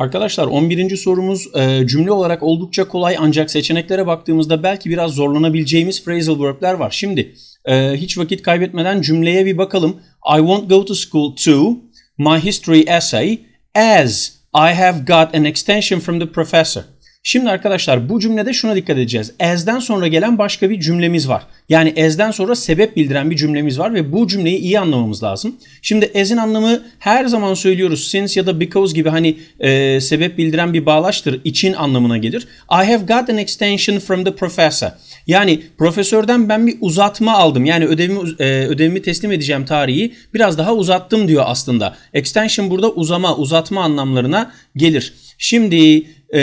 Arkadaşlar 11. sorumuz e, cümle olarak oldukça kolay ancak seçeneklere baktığımızda belki biraz zorlanabileceğimiz phrasal verb'ler var. Şimdi e, hiç vakit kaybetmeden cümleye bir bakalım. I won't go to school to my history essay as I have got an extension from the professor. Şimdi arkadaşlar bu cümlede şuna dikkat edeceğiz. As'den sonra gelen başka bir cümlemiz var. Yani as'den sonra sebep bildiren bir cümlemiz var ve bu cümleyi iyi anlamamız lazım. Şimdi as'in anlamı her zaman söylüyoruz since ya da because gibi hani e, sebep bildiren bir bağlaçtır. için anlamına gelir. I have got an extension from the professor. Yani profesörden ben bir uzatma aldım. Yani ödevimi e, ödevimi teslim edeceğim tarihi biraz daha uzattım diyor aslında. Extension burada uzama, uzatma anlamlarına gelir. Şimdi e,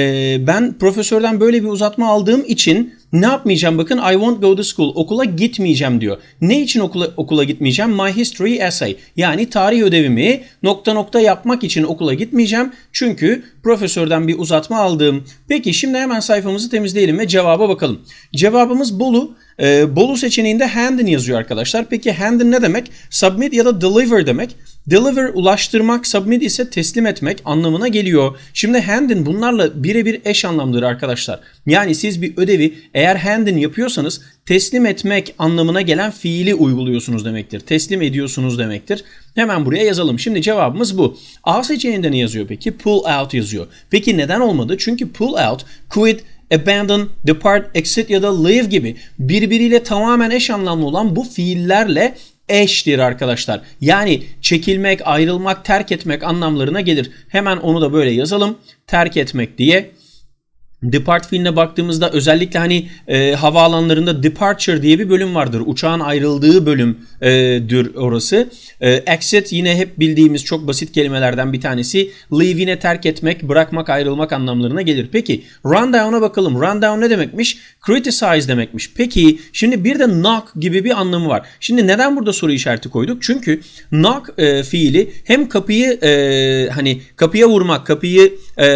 ben profesörden böyle bir uzatma aldığım için ne yapmayacağım bakın I won't go to school okula gitmeyeceğim diyor. Ne için okula, okula gitmeyeceğim? My history essay yani tarih ödevimi nokta nokta yapmak için okula gitmeyeceğim. Çünkü profesörden bir uzatma aldım. Peki şimdi hemen sayfamızı temizleyelim ve cevaba bakalım. Cevabımız Bolu. Ee, Bolu seçeneğinde handin yazıyor arkadaşlar. Peki handin ne demek? Submit ya da deliver demek. Deliver ulaştırmak, submit ise teslim etmek anlamına geliyor. Şimdi handin bunlarla birebir eş anlamlıdır arkadaşlar. Yani siz bir ödevi eğer handin yapıyorsanız teslim etmek anlamına gelen fiili uyguluyorsunuz demektir. Teslim ediyorsunuz demektir. Hemen buraya yazalım. Şimdi cevabımız bu. A seçeneğinde ne yazıyor peki? Pull out yazıyor. Peki neden olmadı? Çünkü pull out, quit, abandon, depart, exit ya da leave gibi birbiriyle tamamen eş anlamlı olan bu fiillerle eştir arkadaşlar. Yani çekilmek, ayrılmak, terk etmek anlamlarına gelir. Hemen onu da böyle yazalım. Terk etmek diye. Depart fiiline baktığımızda özellikle hani e, havaalanlarında departure diye bir bölüm vardır. Uçağın ayrıldığı bölümdür orası. E, exit yine hep bildiğimiz çok basit kelimelerden bir tanesi. Leave yine terk etmek, bırakmak, ayrılmak anlamlarına gelir. Peki rundown'a bakalım. Rundown ne demekmiş? Criticize demekmiş. Peki şimdi bir de knock gibi bir anlamı var. Şimdi neden burada soru işareti koyduk? Çünkü knock e, fiili hem kapıyı e, hani kapıya vurmak, kapıyı e,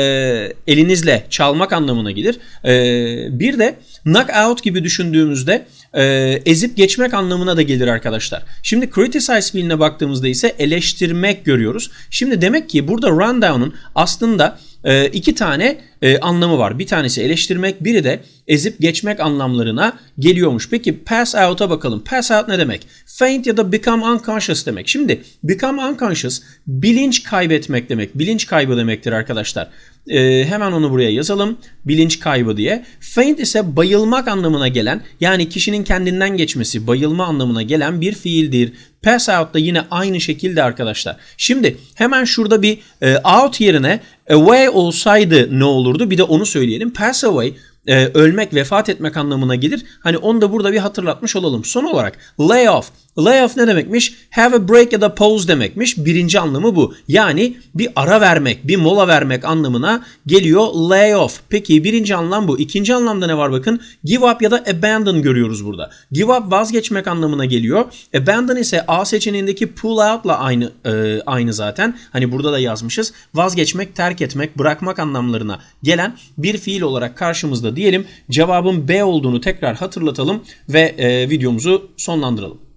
elinizle çalmak anlamına gelir. E, bir de knock out gibi düşündüğümüzde e, ezip geçmek anlamına da gelir arkadaşlar. Şimdi criticize fiiline baktığımızda ise eleştirmek görüyoruz. Şimdi demek ki burada rundown'un aslında e, iki tane e, anlamı var. Bir tanesi eleştirmek, biri de ezip geçmek anlamlarına geliyormuş. Peki pass out'a bakalım. Pass out ne demek? Faint ya da become unconscious demek. Şimdi become unconscious bilinç kaybetmek demek. Bilinç kaybı demektir arkadaşlar. E, hemen onu buraya yazalım. Bilinç kaybı diye. Faint ise bayılmak anlamına gelen yani kişinin kendinden geçmesi, bayılma anlamına gelen bir fiildir. Pass out da yine aynı şekilde arkadaşlar. Şimdi hemen şurada bir e, out yerine away olsaydı ne olurdu? Bir de onu söyleyelim. Pass away e, ölmek, vefat etmek anlamına gelir. Hani onu da burada bir hatırlatmış olalım. Son olarak lay off. Lay off ne demekmiş? Have a break ya da pause demekmiş. Birinci anlamı bu. Yani bir ara vermek, bir mola vermek anlamına geliyor lay off. Peki birinci anlam bu. İkinci anlamda ne var bakın? Give up ya da abandon görüyoruz burada. Give up vazgeçmek anlamına geliyor. Abandon ise A seçeneğindeki pull out'la aynı e, aynı zaten. Hani burada da yazmışız. Vazgeçmek, terk etmek, bırakmak anlamlarına gelen bir fiil olarak karşımızda diyelim. Cevabın B olduğunu tekrar hatırlatalım ve e, videomuzu sonlandıralım.